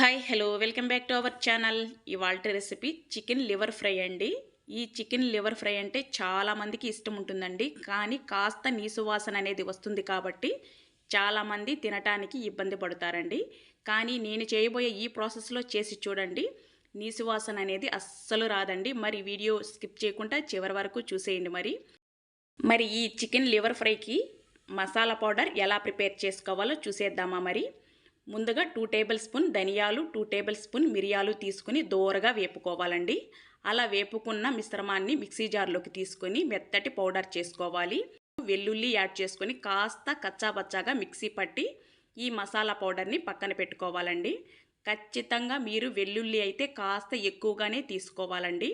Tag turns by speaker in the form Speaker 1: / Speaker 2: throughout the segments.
Speaker 1: Hi hello. Welcome back to our channel. ఇవాళ recipe chicken liver fry అండి. ఈ chicken liver fry అంటే చాలామందికి ఇష్టం ఉంటుందండి. కానీ కాస్త నీసు వాసన అనేది వస్తుంది కాబట్టి చాలామంది తినటానికి ఇబ్బంది పడతారండి. కానీ నేను చేయబోయే ఈ ప్రాసెస్లో చేసి చూడండి. నీసు వాసన అనేది అస్సలు రాదండి. మరి వీడియో స్కిప్ చేయకుండా చివరి వరకు చూసేయండి మరి. మరి ఈ చికెన్ లివర్ ఫ్రైకి మసాలా పౌడర్ ఎలా ప్రిపేర్ చేసుకోవాలో చూసేద్దామా మరి. ముందుగా టూ టేబుల్ స్పూన్ ధనియాలు టూ టేబుల్ స్పూన్ మిరియాలు తీసుకుని దోరగా వేపుకోవాలండి. అలా వేపుకున్న మిశ్రమాన్ని మిక్సీ జార్లోకి తీసుకొని మెత్తటి పౌడర్ చేసుకోవాలి. వెల్లుల్లి యాడ్ చేసుకొని కాస్త కచ్చాబచ్చాగా మిక్సీ పట్టి ఈ మసాలా పౌడర్ని పక్కన పెట్టుకోవాలండి. ఖచ్చితంగా మీరు వెల్లుల్లి అయితే కాస్త ఎక్కువగానే తీసుకోవాలండి.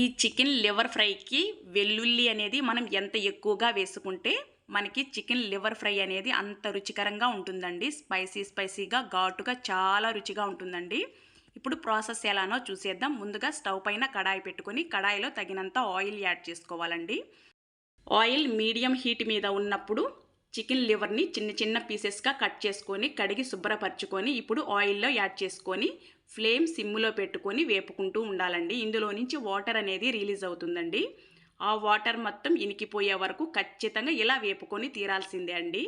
Speaker 1: ఈ చికెన్ లివర్ ఫ్రైకి వెల్లుల్లి అనేది మనం ఎంత ఎక్కువగా వేసుకుంటే మనకి చికెన్ లివర్ ఫ్రై అనేది అంత రుచికరంగా ఉంటుందండి. స్పైసీ స్పైసీగా ఘాటుగా చాలా రుచిగా ఉంటుందండి. ఇప్పుడు ప్రాసెస్ ఎలానో చూసేద్దాం. ముందుగా స్టవ్ పైన కడాయి పెట్టుకొని కడాయిలో తగినంత ఆయిల్ యాడ్ చేసుకోవాలండి. ఆయిల్ మీడియం హీట్ మీద ఉన్నప్పుడు చికెన్ లివర్ని చిన్న చిన్న పీసెస్గా కట్ చేసుకొని కడిగి శుభ్రపరచుకొని ఇప్పుడు ఆయిల్లో యాడ్ చేసుకొని ఫ్లేమ్ సిమ్లో పెట్టుకొని వేపుకుంటూ ఉండాలండి. ఇందులో నుంచి వాటర్ అనేది రిలీజ్ అవుతుందండి. ఆ వాటర్ మొత్తం ఇనికిపోయే వరకు ఖచ్చితంగా ఇలా వేపుకొని తీరాల్సిందే అండి.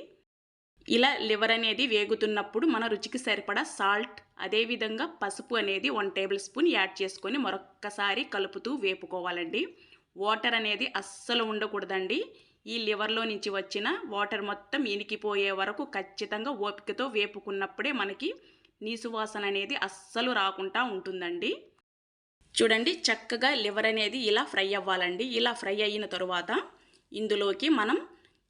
Speaker 1: ఇలా లివర్ అనేది వేగుతున్నప్పుడు మన రుచికి సరిపడా సాల్ట్ అదేవిధంగా పసుపు అనేది వన్ టేబుల్ స్పూన్ యాడ్ చేసుకొని మరొక్కసారి కలుపుతూ వేపుకోవాలండి. వాటర్ అనేది అస్సలు ఉండకూడదండి. ఈ లివర్లో నుంచి వచ్చిన వాటర్ మొత్తం ఇనికిపోయే వరకు ఖచ్చితంగా ఓపికతో వేపుకున్నప్పుడే మనకి నీసువాసన అనేది అస్సలు రాకుండా ఉంటుందండి. చూడండి చక్కగా లివర్ అనేది ఇలా ఫ్రై అవ్వాలండి. ఇలా ఫ్రై అయిన తరువాత ఇందులోకి మనం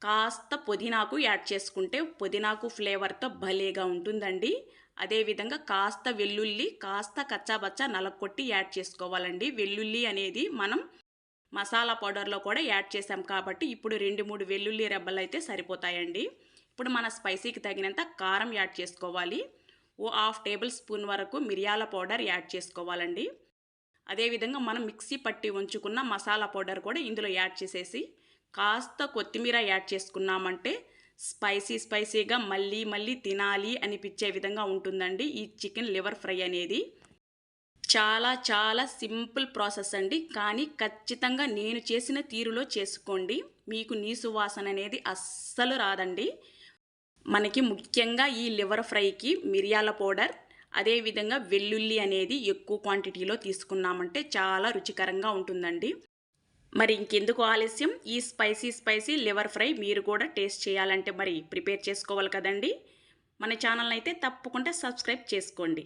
Speaker 1: కాస్త పుదీనాకు యాడ్ చేసుకుంటే పుదీనాకు ఫ్లేవర్తో భలేగా ఉంటుందండి. అదేవిధంగా కాస్త వెల్లుల్లి కాస్త కచ్చాబచ్చా నలకొట్టి యాడ్ చేసుకోవాలండి. వెల్లుల్లి అనేది మనం మసాలా పౌడర్లో కూడా యాడ్ చేసాం కాబట్టి ఇప్పుడు రెండు మూడు వెల్లుల్లి రెబ్బలు అయితే సరిపోతాయండి. ఇప్పుడు మన స్పైసీకి తగినంత కారం యాడ్ చేసుకోవాలి. ఓ హాఫ్ టేబుల్ స్పూన్ వరకు మిరియాల పౌడర్ యాడ్ చేసుకోవాలండి. అదేవిధంగా మనం మిక్సీ పట్టి ఉంచుకున్న మసాలా పౌడర్ కూడా ఇందులో యాడ్ చేసేసి కాస్త కొత్తిమీర యాడ్ చేసుకున్నామంటే స్పైసీ స్పైసీగా మళ్ళీ మళ్ళీ తినాలి అనిపించే విధంగా ఉంటుందండి ఈ చికెన్ లివర్ ఫ్రై అనేది. చాలా చాలా సింపుల్ ప్రాసెస్ అండి. కానీ ఖచ్చితంగా నేను చేసిన తీరులో చేసుకోండి. మీకు నీసు వాసన అనేది అస్సలు రాదండి. మనకి ముఖ్యంగా ఈ లివర్ ఫ్రైకి మిరియాల పౌడర్ అదేవిధంగా వెల్లుల్లి అనేది ఎక్కువ క్వాంటిటీలో తీసుకున్నామంటే చాలా రుచికరంగా ఉంటుందండి. మరి ఇంకెందుకు ఆలస్యం? ఈ స్పైసీ స్పైసీ లివర్ ఫ్రై మీరు కూడా టేస్ట్ చేయాలంటే మరి ప్రిపేర్ చేసుకోవాలి కదండి. మన ఛానల్ అయితే తప్పకుండా సబ్స్క్రైబ్ చేసుకోండి.